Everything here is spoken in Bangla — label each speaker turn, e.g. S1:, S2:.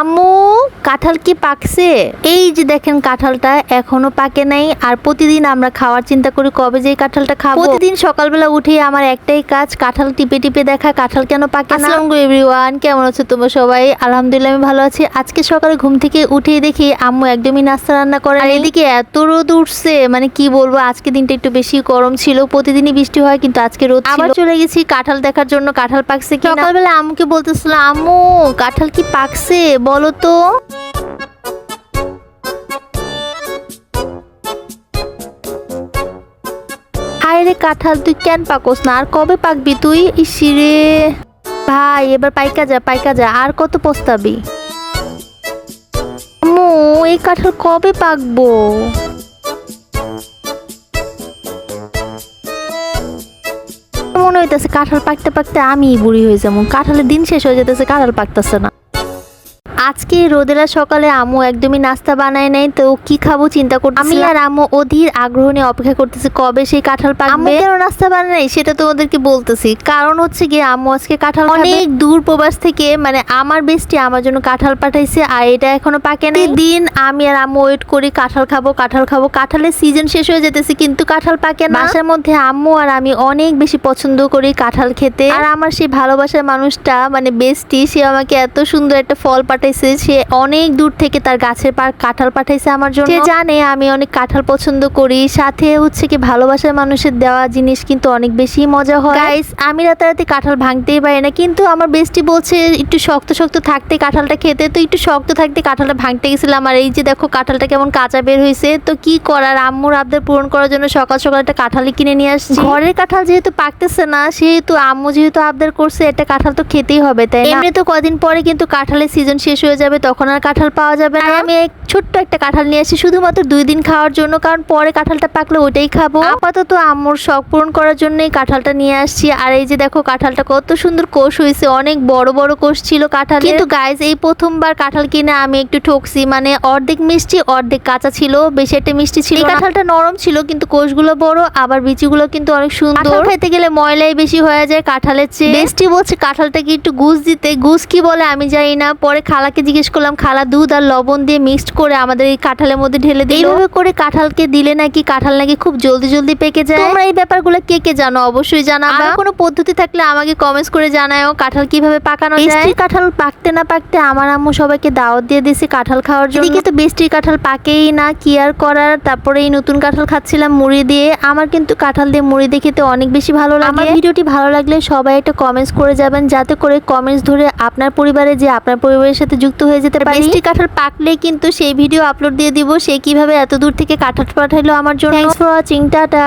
S1: আম্মু কাঁঠাল কি পাকছে? এই যে দেখেন কাঁঠালটা এখনও পাকে নাই। আর প্রতিদিন আমরা খাওয়ার চিন্তা করি কবে যে কাঁঠালটা খাব। প্রতিদিন সকালবেলা উঠে আমার একটাই কাজ কাঁঠাল টিপে টিপে দেখা কাঁঠাল কেন পাকে না। এভরিওয়ান কেমন আছো তোমরা সবাই? আলহামদুলিল্লাহ আমি ভালো আছি। আজকে সকালে ঘুম থেকে উঠেই দেখি আম্মু একদমই নাস্তা রান্না করে আর এদিকে এত রোদ উঠছে মানে কি বলব আজকে দিনটা একটু বেশি গরম ছিল। প্রতিদিনই বৃষ্টি হয় কিন্তু আজকে রোদ আবার চলে গেছি কাঁঠাল দেখার জন্য। কাঁঠাল পাকছে কি সকালবেলা আম্মুকে বলতেছিল আম্মু কাঁঠাল কি পাকছে? বলো তো হায় রে কাঁঠাল, তুই কেন পাকোস না? আর কবে পাকবি তুই? ইসিরে ভাই, এবার পাইকা যা পাইকা যা, আর কত পস্তাবি? আম্মু, এই কাঁঠাল কবে পাকবো? মনে হইতেছে কাঁঠাল পাকতে পাকতে আমি বুড়ি হয়ে যাব। কাঁঠালের দিন শেষ হয়ে যেতেছে, কাঁঠাল পাকতেছে না। আজকে রোদেলা সকালে আম্মু একদমই নাস্তা বানায় নাই তো কি খাব চিন্তা করতেছি আমি আর আম্মু অধীর আগ্রহ নিয়ে অপেক্ষা করতেছি কবে সেই কাঁঠাল পাকবে? কেন নাস্তা বানায় নাই সেটা তোমাদেরকে বলতেছি। কারণ হচ্ছে গিয়ে আম্মু আজকে কাঁঠাল অনেক দূর প্রবাস থেকে মানে আমার বেস্টি আমার জন্য কাঁঠাল পাঠাইছে আর এটা এখনও পাকে না দিন আমি আর আম্মু ওয়েট করি কাঁঠাল খাব কাঁঠাল খাব। কাঁঠালের সিজন শেষ হয়ে যেতেছে কিন্তু কাঁঠাল পাকে না। বাসার মধ্যে আম্মু আর আমি অনেক বেশি পছন্দ করি কাঁঠাল খেতে। আর আমার সেই ভালোবাসার মানুষটা মানে বেস্টি সে আমাকে এত সুন্দর একটা ফল পাঠাইছে সে অনেক দূর থেকে তার গাছের পার কাঁঠাল পাঠাইছে আমার জন্য। সে জানে আমি অনেক কাঁঠাল পছন্দ করি সাথে হচ্ছে কি ভালোবাসার মানুষের দেওয়া জিনিস কিন্তু অনেক বেশি মজা হয়। গাইস আমি রাতারাতি কাঁঠাল ভাঙতেই পারি না কিন্তু আমার বেস্টি বলছে একটু শক্ত শক্ত থাকতে কাঁঠালটা খেতে। তো একটু শক্ত থাকতে কাঁঠালটা ভাঙতে গেছিলাম আর এই যে দেখো কাঁঠালটা কেমন কাঁচা বের হয়েছে তো কি করার? আম্মুর আবদার পূরণ করার জন্য সকাল সকাল একটা কাঁঠালি কিনে নিয়ে আসছি। ঘরের কাঁঠাল যেহেতু পাকতেছে না সেহেতু আম্মু যেহেতু আবদার করছে একটা কাঁঠাল তো খেতেই হবে তাই এমনি তো কদিন পরে কিন্তু কাঁঠালের সিজন শেষ হয়ে যাবে তখন আর কাঁঠাল পাওয়া যাবে না। আমি ছোট্ট একটা কাঁঠাল নিয়ে আসি শুধুমাত্র দুই দিন খাওয়ার জন্য কারণ পরে কাঁঠালটা পাকলে ওইটাই খাব। আপাতত আম্মুর শখ পূরণ করার জন্যই কাঁঠালটা নিয়ে আসছি। আর এই যে দেখো কাঁঠালটা কত সুন্দর কোষ হয়েছে অনেক বড় বড় কোষ ছিল কাঁঠাল। কিন্তু গাইজ এই প্রথমবার কাঁঠাল কিনে আমি একটু ঠকছি মানে অর্ধেক মিষ্টি অর্ধেক কাঁচা ছিল বেশি একটা মিষ্টি ছিল এই কাঁঠালটা নরম ছিল কিন্তু কোষগুলো বড় আবার বিচিগুলো কিন্তু অনেক সুন্দর। খেতে গেলে ময়লাই বেশি হয়ে যায় কাঁঠালের চেয়ে। বেস্টি বলছে কাঁঠালটাকে একটু গুজ দিতে। গুজ কি বলে আমি জানি না পরে খালাকে জিজ্ঞেস করলাম খালা দুধ আর লবণ দিয়ে মিক্সড করে আমাদের এই কাঁঠালের মধ্যে ঢেলে দিই এইভাবে করে কাঁঠালকে দিলে নাকি কাঁঠাল নাকি খুব জলদি জলদি পেকে যায়? তোমরা এই ব্যাপারগুলো কে কে জানো? অবশ্যই জানাবা। আর কোনো পদ্ধতি থাকলে আমাকে কমেন্টস করে জানাও কাঁঠাল কীভাবে পাকানো যায়। কাঁঠাল পাকতে না পাকতে আমার আম্মু সবাইকে দাওয়াত দিয়ে দিয়েছে কাঁঠাল খাওয়ার জন্য। এদিকে তো বেস্টির কাঁঠাল পাকেই না কি আর করার? তারপরে এই নতুন কাঁঠাল খাচ্ছিলাম মুড়ি দিয়ে। আমার কিন্তু কাঁঠাল দিয়ে মুড়ি দিয়ে খেতে অনেক বেশি ভালো লাগে। আমার ভিডিওটি ভালো লাগলে সবাই একটা কমেন্টস করে যাবেন যাতে করে কমেন্টস ধরে আপনার পরিবারে যে আপনার পরিবারের সাথে যুক্ত হয়ে যেতে পারি। মিষ্টি কাঁঠাল পাকলে কিন্তু সেই ভিডিও আপলোড দিয়ে দিব। সে কীভাবে এত দূর থেকে কাঁঠাল পাঠাইলো আমার জন্য। Thanks for watching tata.